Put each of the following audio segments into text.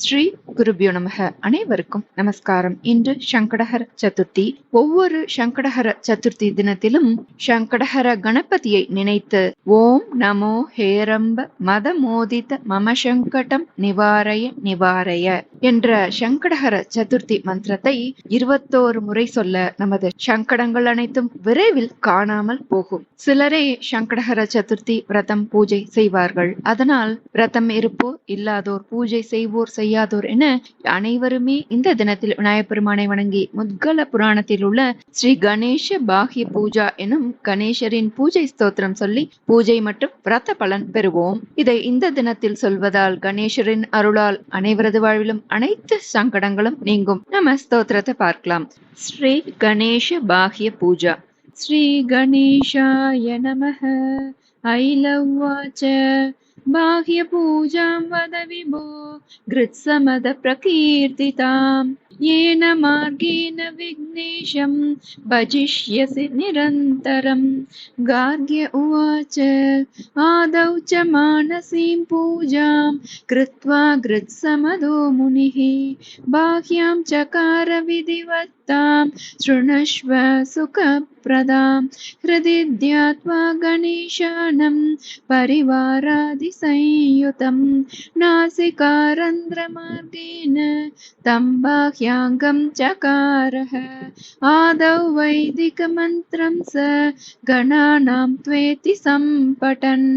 ஸ்ரீ குருபியோ நமக. அனைவருக்கும் நமஸ்காரம். இன்று சங்கடஹர சதுர்த்தி. ஒவ்வொரு சங்கடஹர சதுர்த்தி தினத்திலும் சங்கடஹர கணபதியை நினைத்து ஓம் நமோ ஹேரம்ப மத மோதித மம சங்கடம் நிவாரய நிவாரய என்ற சங்கடஹர சதுர்த்தி மந்திரத்தை இருபத்தோரு முறை சொல்ல நமது சங்கடங்கள் அனைத்தும் விரைவில் காணாமல் போகும். சிலரே சங்கடஹர சதுர்த்தி விரதம் பூஜை செய்வார்கள். அதனால் விரதம் இருப்போர் இல்லாதோர் பூஜை செய்வோர் செய்யாதோர் என அனைவருமே இந்த தினத்தில் விநாயகப் பெருமானை வணங்கி முத்கல புராணத்தில் உள்ள ஸ்ரீ கணேஷ பாகிய பூஜா எனும் கணேசரின் பூஜை ஸ்தோத்திரம் சொல்லி பூஜை மற்றும் விரத பலன் பெறுவோம். இதை இந்த தினத்தில் சொல்வதால் கணேசரின் அருளால் அனைவரது வாழ்விலும் அனைத்து சங்கடங்களும் நீங்கும். நம்ம ஸ்தோத்திரத்தை பார்க்கலாம். ஸ்ரீ கணேஷ பாகிய பூஜா. ஸ்ரீ கணேஷாய லவ் வாச்ச. बाह्यपूजां वद विभो घृत्समदप्रकीर्तिताम्। येन मार्गेण विघ्नेशं भजिष्यसि निरन्तरम्। गार्ग्य उवाच आदौ च मानसीं पूजां कृत्वा घृत्समदो मुनिः। बाह्यां चकार विधिवत्तां शृणुष्व सुखप्रदां। हृदि ध्यात्वा गणेशानं परिवारादिसंयुतं नासिकारन्ध्रमार्गेण तं बाह्याङ्गं चकारः। आदौ वैदिकमन्त्रं स गणानां त्वेति सम्पठन्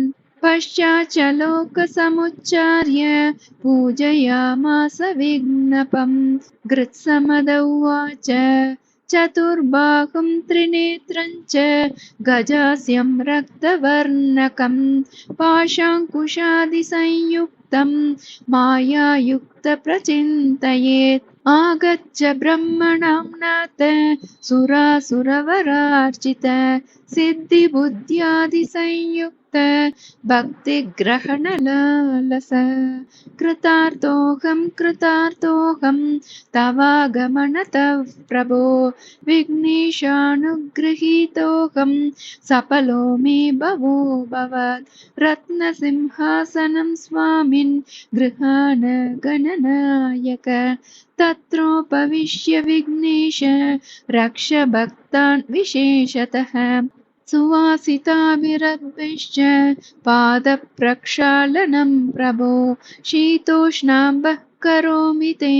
पश्चाच्च लोकसमुच्चार्य पूजयामास विघ्नपम्। घृत्समद उवाच चतुर्बाहुं त्रिनेत्रं च गजास्यं रक्तवर्णकं पाशाङ्कुशादिसंयुक्तं मायायुक्तप्रचिन्तयेत् आगच्छ ब्रह्मणां नाथ सुरासुरवरार्चित सिद्धिबुद्ध्यादिसंयुक्त भक्तिग्रहणलालस कृतार्थोऽहं कृतार्थोऽहं तवागमनतः प्रभो विघ्नेशानुगृहीतोऽहं सफलो मे भवो भवत् रत्नसिंहासनं स्वामिन् गृहाण गणनायक तत्रोपविश्य विघ्नेश रक्ष भक्तान् विशेषतः सुवासिताभिरद्भिश्च पादप्रक्षालनं प्रभो शीतोष्णाम्बः करोमि ते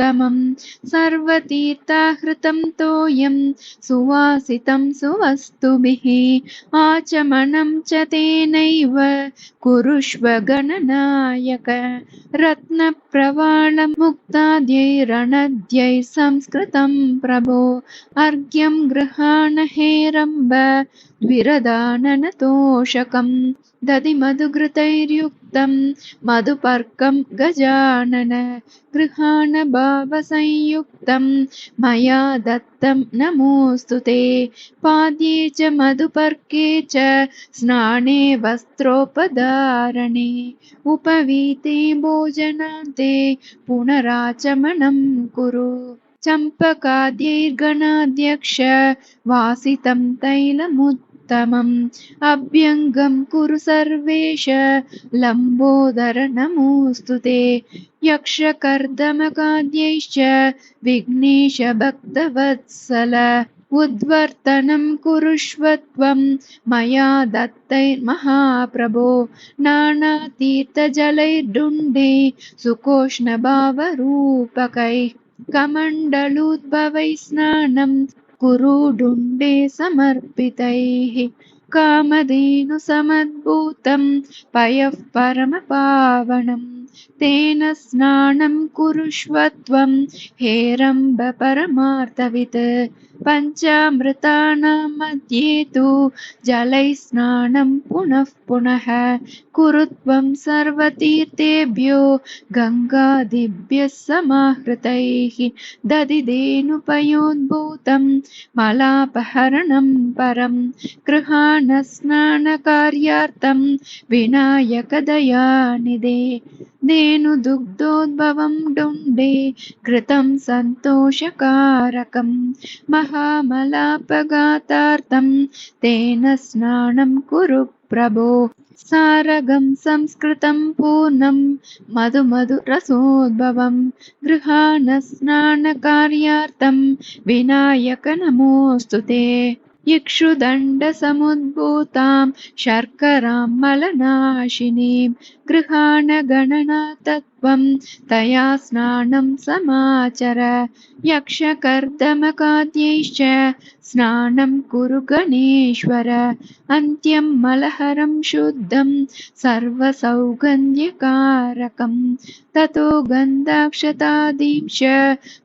गृहाणपाद्यमुत्तमम् सर्वतीर्थाहृतं तोयं सुवासितं सुवस्तुभिः। आचमनं च तेनैव। कुरुष्व गणनायक। रत्नप्रवाळमुक्ताद्यैरणद्यैः संस्कृतं प्रभो। अर्घ्यं गृहाण हेरम्ब द्विरदाननतोषकम् दधिमधुघृतैर्युक्तं मधुपर्कं गजानन गृहाण भावसंयुक्तं मया दत्तं नमोऽस्तु ते। पाद्ये च मधुपर्के च स्नाने वस्त्रोपधारणे उपवीते भोजनान्ते पुनराचमनं कुरु। चम्पकाद्यैर्गणाध्यक्ष वासितं तैलमुत्तमम् अभ्यङ्गं कुरु सर्वेश। लम्बोदर नमोऽस्तु ते। यक्षकर्दमकाद्यैश्च विघ्नेश भक्तवत्सल। उद्वर्तनं कुरुष्व त्वं। मया दत्तैर्महाप्रभो। नानातीर्थजलैर्डुण्डे सुकोष्णभावरूपकैः कमण्डलूद्भवैः स्नानं कुरु डुण्डे समर्पितैः कामधेनुसमद्भूतं पयः परमपावनम् तेन स्नानं कुरुष्व त्वं हेरम्ब परमार्थवित्। पञ्चामृतानां मध्ये तु जलैः स्नानं पुनः पुनः कुरु त्वं सर्वतीर्थेभ्यो गङ्गादिभ्यः समाहृतैः। दधिधेनुपयोद्भूतं मलापहरणं परं गृहाणस्नानकार्यार्थं विनायकदयानिधे धेनुदुग्धोद्भवं डुण्डे घृतं सन्तोषकारकं महामलापघातार्थं तेन स्नानं कुरु प्रभो। सारगं संस्कृतं पूर्णं मधु मधुरसोद्भवं गृहाणस्नानकार्यार्थं विनायक नमोऽस्तु ते इक्षुदण्डसमुद्भूतां शर्करां मलनाशिनीं गृहाणगणनातत्त्वं तया स्नानं समाचर यक्षकर्दमकाद्यैश्च स्नानं कुरु गणेश्वर। अन्त्यं मलहरं शुद्धं सर्वसौगन्ध्यकारकं। ततो गन्धाक्षतादींश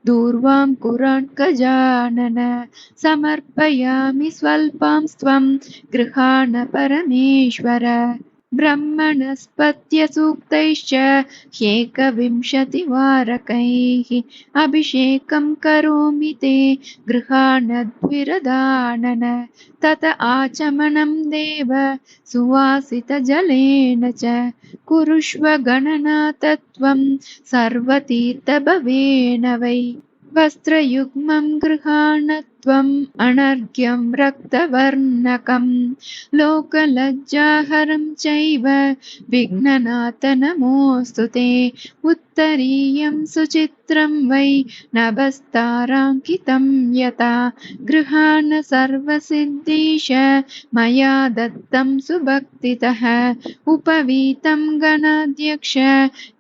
दूर्वां कुरान् गजानन। समर्पयामि स्वल्पां स्वं गृहाण परमेश्वर ब्रह्मणस्पत्यसूक्तैश्च ह्येकविंशतिवारकैः अभिषेकं करोमि ते गृहाणद्विरदानन। तत आचमनं देव सुवासितजलेन च कुरुष्व गणनातत्त्वं सर्वतीर्थभवेन वै वस्त्रयुग्मं गृहाणत्वम् अनर्घ्यं रक्तवर्णकं लोकलज्जाहरं चैव विघ्ननाथ नमोऽस्तु ते उत्तरीयं वै नभस्ताराङ्कितं यथा गृहाण सर्वसिद्धीश मया दत्तं सुभक्तितः उपवीतं गणाध्यक्ष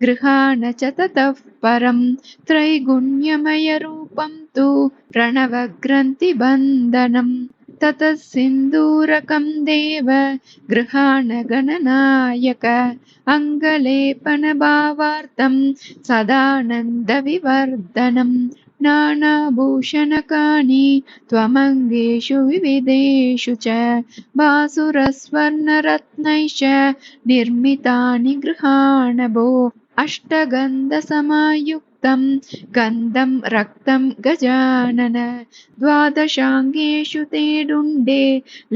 गृहाण च ततः परं त्रैगुण्यमयरूपं तु प्रणवग्रन्थिबन्धनम् ततः सिन्दूरकं देव गृहाणगणनायक अङ्गलेपनभावार्थं सदानन्दविवर्धनम् नानाभूषणकानि त्वमङ्गेषु विविधेषु च भासुरस्वर्णरत्नैश्च निर्मितानि गृहाणभो अष्टगन्धसमायुक्तं गन्धं रक्तं गजानन। द्वादशाङ्गेषु ते डुण्डे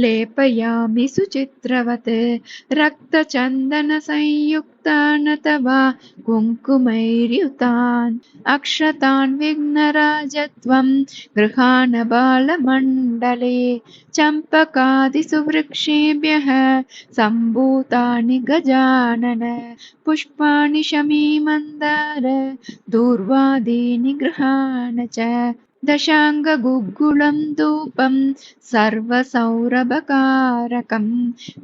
लेपयामि सुचित्रवत् रक्तचन्दनसंयुक्तान् तवा कुङ्कुमैर्युतान् अक्षतान् विघ्नराजत्वं गृहाण बालमण्डले चम्पकादिसुवृक्षेभ्यः सम्भूतानि गजानन पुष्पाणि शमीमन्दार दूर्वादीनि गृहाण च दशाङ्गगुग्गुलं धूपं सर्वसौरभकारकं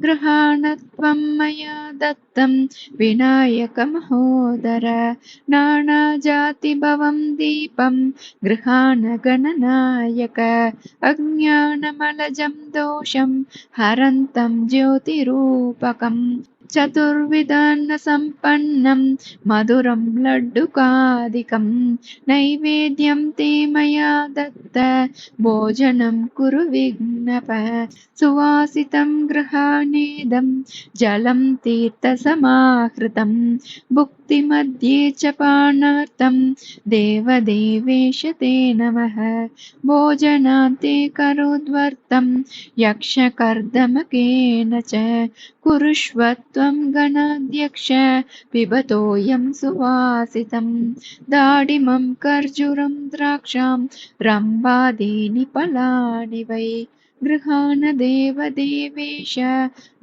गृहाणत्वं मया दत्तं विनायकमहोदर नानाजातिभवं दीपं गृहाणगणनायक अज्ञानमलजं दोषं हरन्तं ज्योतिरूपकम् चतुर्विधान्नसम्पन्नं मधुरं लड्डुकादिकं नैवेद्यं ते मया दत्त भोजनं कुरु विघ्नप सुवासितं गृहाणेदं जलं तीर्थसमाहृतं भुक्तिमध्ये च पानार्थं देवदेवेश ते नमः भोजनान्ते करोद्वर्तं यक्षकर्दमकेन च कुरुष्वत्वं गणाध्यक्ष पिबतोऽयं सुवासितं। दाडिमं कर्जुरं द्राक्षां रम्भादीनि फलानि वै गृहाणदेवदेवेश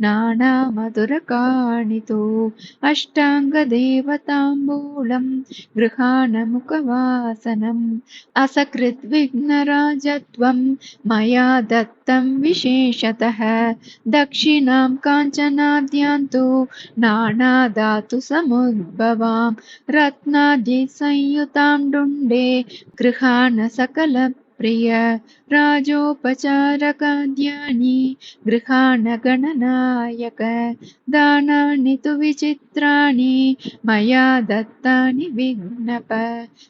नानामधुरकाणि तु अष्टाङ्गदेवताम्बूलं गृहाणमुखवासनम् असकृद्विघ्नराजत्वं मया दत्तं विशेषतः दक्षिणां काञ्चनाद्यान्तु नानाधातुसमुद्भवां रत्नादिसंयुतां डुण्डे गृहाण सकल प्रिय राजोपचारकाद्यानि गृहाणगणनायक दानानि तु विचित्राणि मया दत्तानि विघ्नप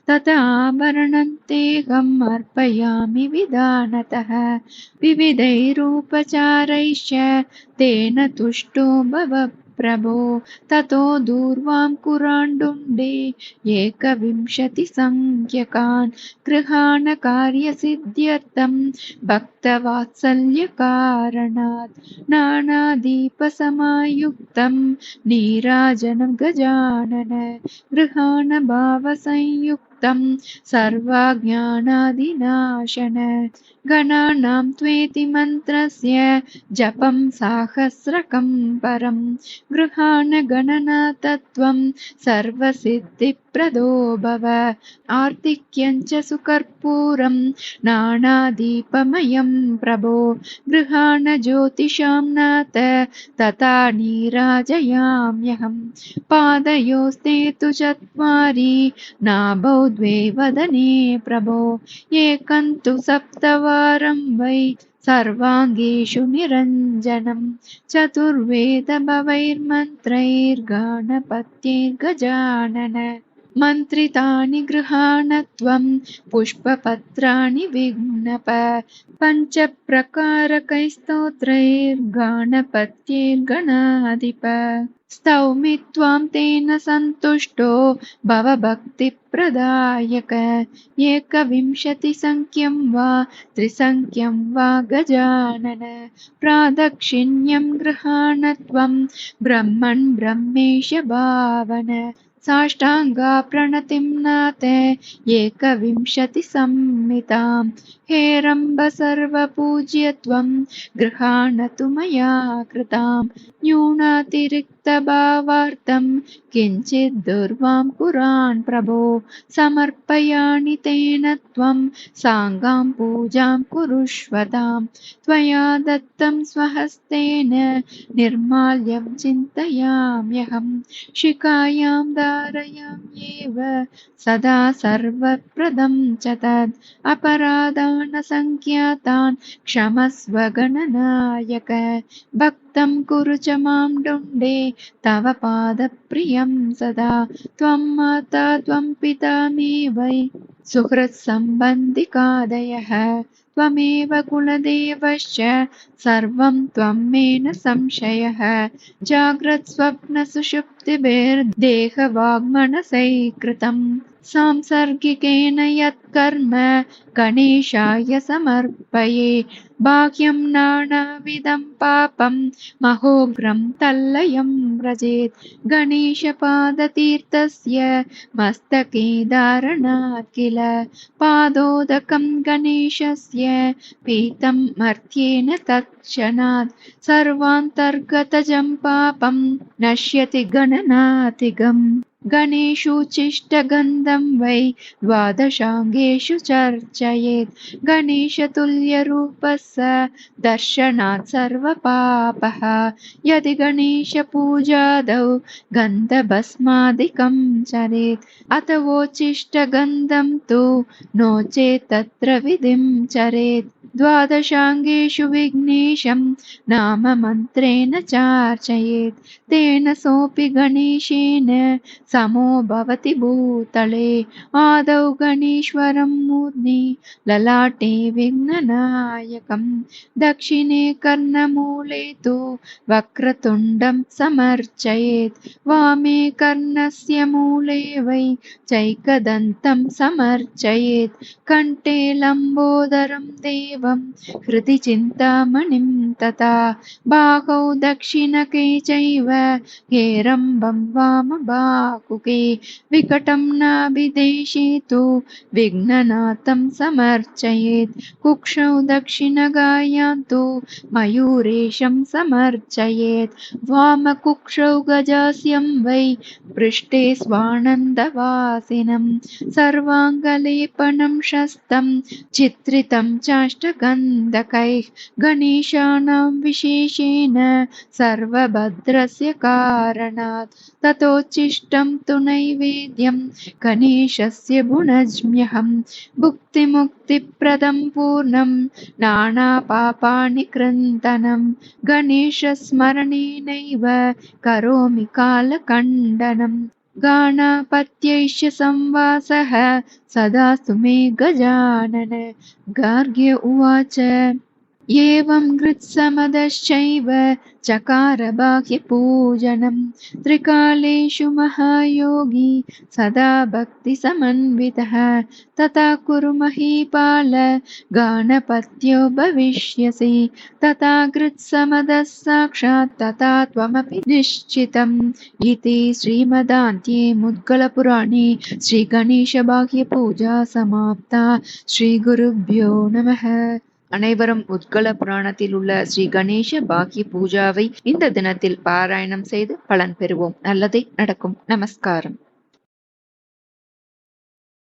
तथाभरणन्तेऽहम् अर्पयामि विधानतः। विविधैरूपचारैश्च तेन तुष्टो भव प्रभो ततो दूर्वां कुराण्डुण्डे एकविंशतिसङ्ख्यकान् गृहाणकार्यसिद्ध्यर्थं भक्तवात्सल्यकारणात् नानादीपसमायुक्तं नीराजनं गजानन गृहाणभावसंयुक्त युक्तं सर्वाज्ञानादिनाशन। गणानां त्वेति मन्त्रस्य जपं साहस्रकं परं गृहाण गणनातत्त्वं सर्वसिद्धिप्रदो भव आर्तिक्यञ्च सुकर्पूरं नानादीपमयं प्रभो। गृहाण ज्योतिषां नाथ तथा नीराजयाम्यहं पादयोस्ते तु चत्वारि नाभौ द्वे वदने प्रभो एकन्तु सप्तवारं वै सर्वाङ्गेषु निरञ्जनं चतुर्वेदभवैर्मन्त्रैर्गाणपत्यैर्गजानन मन्त्रितानि गृहाणत्वं पुष्पपत्राणि विघ्नप। पञ्चप्रकारकैस्तोत्रैर्गाणपत्यैर्गणाधिप। स्तौमि त्वां तेन सन्तुष्टो भवभक्तिप्रदायक। एकविंशतिसङ्ख्यं वा त्रिसङ्ख्यं वा गजानन। प्रादक्षिण्यं गृहाणत्वं ब्रह्मन् ब्रह्मेश भावन साष्टाङ्गा प्रणतिं नाथ एकविंशतिसंमितां। हेरम्ब सर्वपूज्यत्वं गृहाणतु मया कृतां। न्यूनातिरिक्तभावार्थं किञ्चित् दुर्वां पुरान् प्रभो समर्पयाणि तेन त्वं। साङ्गां पूजां कुरुष्वतां। त्वया दत्तं स्वहस्तेन निर्माल्यं चिन्तयाम्यहं। शिखायां धारयाम्येव सदा सर्वप्रदं च तद्। अपराधानसङ्ख्यातान् क्षमस्व गणनायक च मां डुण्डे तव पादप्रियं सदा। त्वं माता त्वं पिता मे वै। सुहृत्सम्बन्धिकादयः त्वमेव कुलदेवश्च सर्वं त्वं मे न संशयः जाग्रत्स्वप्नसुषुप्तिभिर्देहवाग्मनसैकृतं सांसर्गिकेन यत्कर्म गणेशाय समर्पये। बाह्यं नानाविधं पापं महोग्रं तल्लयं व्रजेत्। गणेशपादतीर्थस्य मस्तके धारणात् किल? पादोदकं गणेशस्य पीतं मर्त्येन तत्क्षणात्। सर्वान्तर्गतजं पापं नश्यति गणनातिगम् गणेशोचिष्टगन्धं वै द्वादशाङ्गेषु चर्चयेत्। गणेशतुल्यरूपः स दर्शनात् सर्वपापः। यदि गणेशपूजादौ गन्धभस्मादिकं चरेत् अथ वोचिष्टगन्धं तु नो चेत् तत्र विधिं चरेत् द्वादशाङ्गेषु विघ्नेशं नाम मन्त्रेण चार्चयेत् तेन सोऽपि गणेशेन समो भवति भूतले। आदौ गणेश्वरं मूर्ध्नि ललाटे विघ्ननायकं दक्षिणे कर्णमूले तु वक्रतुण्डं समर्चयेत्। वामे कर्णस्य मूले वै चैकदन्तं समर्चयेत्। कण्ठे लम्बोदरं देवं हृदि चिन्तामणिं तथा बाहौ दक्षिणके चैव हेरम्बं वामबाहुके विकटं नाभिदेशे तु विघ्ननाथं समर्चयेत् कुक्षौ दक्षिणगायां तु मयूरेशं समर्चयेत् वामकुक्षौ गजास्यं वै पृष्ठे स्वानन्दवासिनं सर्वाङ्गलेपनं शस्तं चित्रितं चाष्टगन्धकैः गणेशानां विशेषेण सर्वभद्रस्य कारणात् ततोच्छिष्टं तु नैवेद्यं गणेशस्य भुनज्म्यहं भुक्तिमुक्तिप्रदं पूर्णं नानापापानि कृन्तनं गणेशस्मरणेनैव करोमि कालखण्डनं गाणापत्यैश्च संवासः सदास्तु मे गजानन। गार्ग्य उवाच एवं कृत्समदश्चैव चकार बाह्यपूजनं त्रिकालेषु महायोगी सदा भक्तिसमन्वितः। तथा कुरु महीपाल गानपत्यो भविष्यसि। तथा कृत्समदः साक्षात् तथा त्वमपि निश्चितम् इति श्रीमदान्त्ये मुद्गलपुराणे श्रीगणेशबाह्यपूजा समाप्ता। श्रीगुरुभ्यो नमः அனைவரும் உத்கல புராணத்தில் உள்ள ஸ்ரீ கணேச பாக்கிய பூஜாவை இந்த தினத்தில் பாராயணம் செய்து பலன் பெறுவோம். நல்லதே நடக்கும். நமஸ்காரம்.